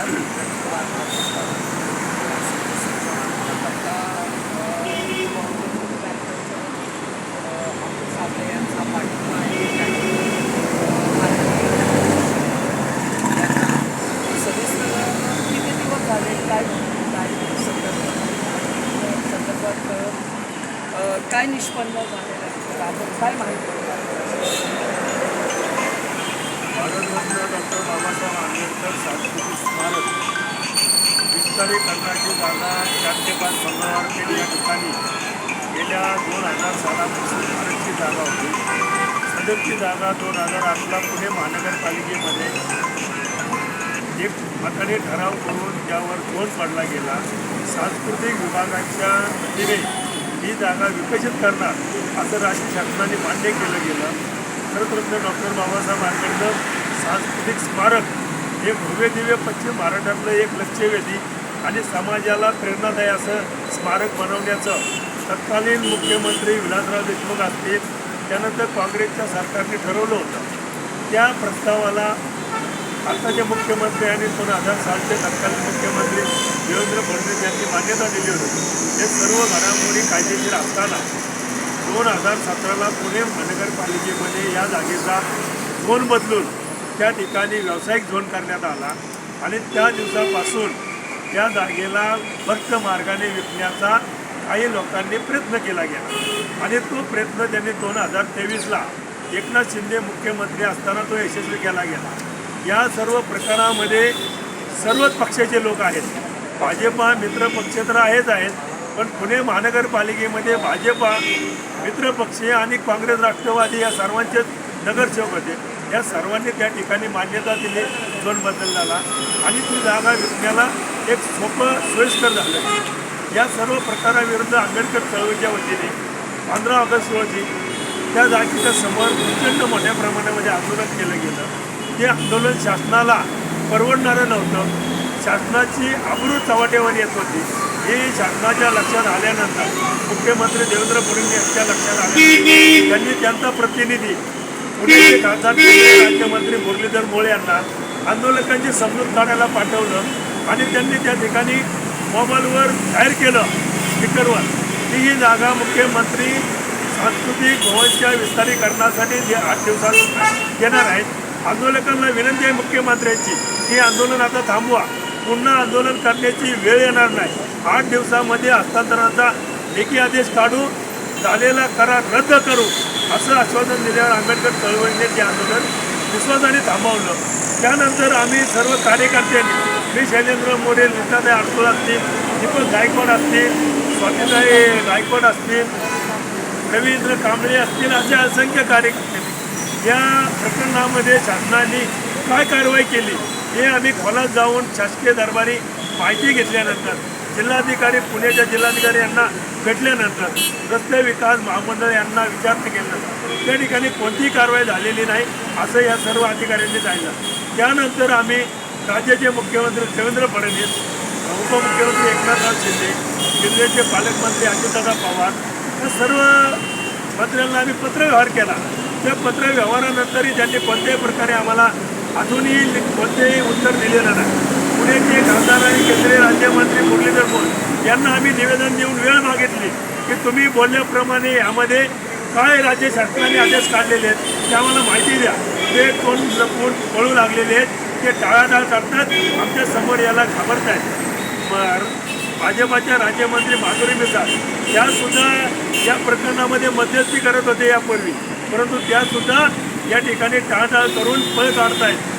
काय काय निष्पन्न झालेलं आहे? आपण काय माहिती? भारतरत्न डॉक्टर बाबासाहेब आंबेडकर सांस्कृतिक स्मारक. विस्तारीकरणाची जागा चार ते पाच मंगळवारपेठ या ठिकाणी. गेल्या दोन हजार सालापासून भारतची जागा होती. सदरची जागा दोन हजार आठला पुणे महानगरपालिकेमध्ये. एक मताने ठराव करून त्यावर तोड पडला गेला. सांस्कृतिक विभागाच्या वतीने ही जागा विकसित करणार असं राज्य शासनाने मान्य केलं गेलं. भारतरत्न डॉक्टर बाबासाहेब आंबेडकर सांस्कृतिक स्मारक हे भव्य दिव्य पश्चिम महाराष्ट्रातलं एक लक्षवेधी आणि समाजाला प्रेरणादायी असं स्मारक बनवण्याचं तत्कालीन मुख्यमंत्री विलासराव देशमुख असतील त्यानंतर काँग्रेसच्या सरकारने ठरवलं होतं. त्या प्रस्तावाला आताचे मुख्यमंत्री आणि दोन हजार सातचे तत्कालीन मुख्यमंत्री देवेंद्र फडणवीस यांनी मान्यता दिली होती. हे सर्व घडामोडी कायदेशीर असताना दोन हजार सतराला पुणे महानगरपालिकेमध्ये या जागेचा झोन बदलून त्या ठिकाणी व्यावसायिक झोन करण्यात आला आणि त्या दिवसापासून त्या जागेला भक्त मार्गाने विकण्याचा काही लोकांनी प्रयत्न केला गेला. आणि तो प्रयत्न त्यांनी दोन हजार तेवीसला एकनाथ शिंदे मुख्यमंत्री असताना तो यशस्वी केला गेला. या सर्व प्रकारामध्ये सर्वच पक्षाचे लोक आहेत. भाजपा मित्र पक्ष तर आहेच आहेत पण पुणे महानगरपालिकेमध्ये भाजपा मित्रपक्षीय आणि काँग्रेस राष्ट्रवादी या सर्वांचेच नगरसेवक होते या सर्वांनी त्या ठिकाणी मान्यता दिली झोन बदलण्याला. आणि ती जागा विकण्याला एक सोपं सोयीस्कर झालं. या सर्व प्रकाराविरुद्ध आंबेडकर चळवळीच्या वतीने पंधरा ऑगस्ट रोजी त्या जागेच्या समोर प्रचंड मोठ्या प्रमाणामध्ये आंदोलन केलं गेलं. ते आंदोलन शासनाला परवडणारं नव्हतं. शासनाची आबरू चव्हाट्यावर येत होती. हे शासनाच्या लक्षात आल्यानंतर मुख्यमंत्री देवेंद्र फडणवीस यांच्या लक्षात आले त्यांनी त्यांचा प्रतिनिधी खासदार राज्यमंत्री मुरलीधर मोळे यांना आंदोलकांची समजूत काढायला पाठवलं आणि त्यांनी त्या ठिकाणी मोबाईलवर जाहीर केलं स्पीकरवर. की ही जागा मुख्यमंत्री सांस्कृतिक भवनच्या विस्तारीकरणासाठी जे आठ दिवसात देणार आहेत. आंदोलकांना विनंती आहे मुख्यमंत्र्यांची की आंदोलन आता थांबवा. पुन्हा आंदोलन करण्याची वेळ येणार नाही. आठ दिवसामध्ये हस्तांतरणाचा लेखी आदेश काढू झालेला करार रद्द करू. असं आश्वासन दिल्यावर आंबेडकर चळवळीने ते आंदोलन विश्वासाने थांबवलं. त्यानंतर आम्ही सर्व कार्यकर्त्यांनी मी शैलेंद्र मोरे नीताताई अडसूळ असतील दीपक गायकवाड असतील स्वातीताई गायकवाड असतील रवींद्र कांबळे असतील असे असंख्य कार्यकर्ते. या प्रकरणामध्ये शासनाने काय कारवाई केली हे आम्ही खोलात जाऊन शासकीय दरबारी माहिती घेतल्यानंतर जिल्हाधिकारी पुण्याच्या जिल्हाधिकारी यांना भेटल्यानंतर रस्ते विकास महामंडळ यांना विचारणा केल्यानंतर त्या ठिकाणी कोणतीही कारवाई झालेली नाही असं या सर्व अधिकाऱ्यांनी सांगितलं. त्यानंतर आम्ही राज्याचे मुख्यमंत्री देवेंद्र फडणवीस उपमुख्यमंत्री एकनाथराव शिंदे जिल्ह्याचे पालकमंत्री अजितदादा पवार या सर्व मंत्र्यांना आम्ही पत्रव्यवहार केला. त्या पत्रव्यवहारानंतरही त्यांनी कोणत्याही प्रकारे आम्हाला अजूनही कोणतेही उत्तर दिलेलं नाही. पुण्याचे खासदार आणि केंद्रीय राज्यमंत्री मुरलीधर मोहोळ यांना आम्ही निवेदन देऊन वेळ मागितली की तुम्ही बोलल्याप्रमाणे यामध्ये काय राज्य शासनाने आदेश काढलेले आहेत ते आम्हाला माहिती द्या. ते कोण कोण पळू लागलेले आहेत ते टाळाटाळ करतात आमच्यासमोर याला घाबरत आहेत म- भाजपाच्या राज्यमंत्री माधुरी मिसाळ त्यासुद्धा या प्रकरणामध्ये मध्यस्थी करत होते यापूर्वी. परंतु त्यासुद्धा या ठिकाणी टाळाटाळ करून पळ काढतायत.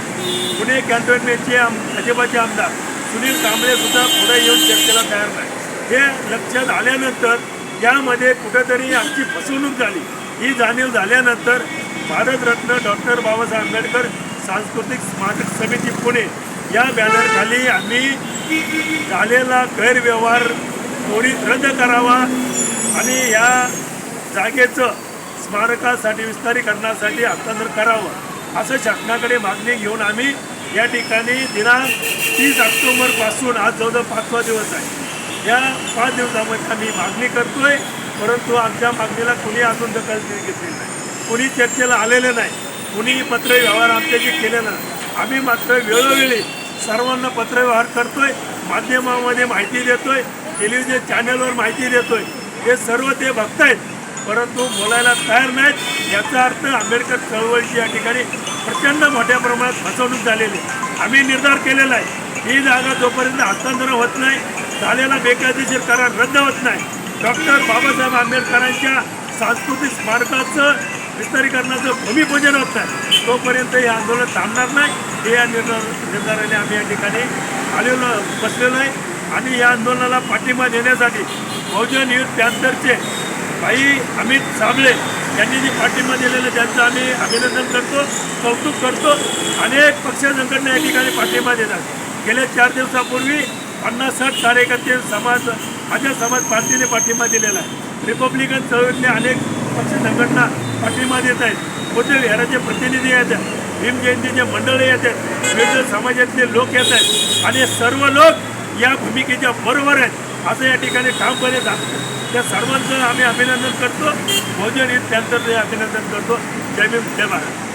पुणे कॅन्टोन्मेंटचे आम भाजपाचे आमदार सुनील कांबळेसुद्धा पुढे येऊन चर्चेला तयार नाही. हे लक्षात आल्यानंतर यामध्ये कुठेतरी आमची फसवणूक झाली. ही जाणीव झाल्यानंतर भारतरत्न डॉक्टर बाबासाहेब आंबेडकर सांस्कृतिक स्मारक समिती पुणे या बॅनरखाली आम्ही झालेला गैरव्यवहार त्वरित रद्द करावा आणि या जागेचं स्मारकासाठी विस्तारीकरणासाठी हस्तांतर करावं. असं शासनाकडे मागणी घेऊन आम्ही या ठिकाणी दिनांक तीस ऑक्टोबरपासून आज जवळजवळ पाचवा दिवस आहे. या पाच दिवसामध्ये आम्ही मागणी करतोय परंतु आमच्या मागणीला कुणी अजून दखल घेतलेली नाही. कुणी चर्चेला आलेले नाही कुणीही पत्र व्यवहार आमच्याशी केले नाही आम्ही मात्र वेळोवेळी सर्वांना पत्रव्यवहार करतोय माध्यमामध्ये माहिती देतोय टेलिव्हिजन चॅनलवर माहिती देतोय. हे सर्व ते बघतायत परंतु बोलायला तयार नाहीत. याचा अर्थ आंबेडकर चळवळीची या ठिकाणी प्रचंड मोठ्या प्रमाणात फसवणूक झालेली आहे. आम्ही निर्धार केलेला आहे. ही जागा जोपर्यंत हस्तांतरण होत नाही झालेला बेकायदेशीर करार रद्द होत नाही. डॉक्टर बाबासाहेब आंबेडकरांच्या सांस्कृतिक स्मारकाचं विस्तारीकरणाचं भूमिपूजन होत नाही तोपर्यंत हे आंदोलन थांबणार नाही. हे या निर्धार निर्धाराने आम्ही या ठिकाणी आलेलो बसलेलो आहे. आणि या आंदोलनाला पाठिंबा देण्यासाठी बहुजन युथ पॅन्थरचे भाई अमित साबळे यांनी जी पाठिंबा दिलेला त्यांचं आम्ही अभिनंदन करतो कौतुक करतो. अनेक पक्ष संघटना या ठिकाणी पाठिंबा देतात. गेल्या चार दिवसापूर्वी पन्नास साठ कार्यकर्ते समाज माझ्या समाज पार्टीने पाठिंबा दिलेला आहे. रिपब्लिकन चळवळीतले अनेक पक्ष संघटना पाठिंबा देत आहेत. मोठे विहाराचे प्रतिनिधी येत आहेत. भीम जयंतीचे मंडळ येत आहेत. विविध समाजातले लोक येत आहेत. आणि सर्व लोक या भूमिकेच्या बरोबर आहेत. असं या ठिकाणी ठामपणे दाखवतात त्या सर्वांचं आम्ही अभिनंदन करतो. भोजन हित त्यांचं अभिनंदन करतो. जय भीम जय महाराज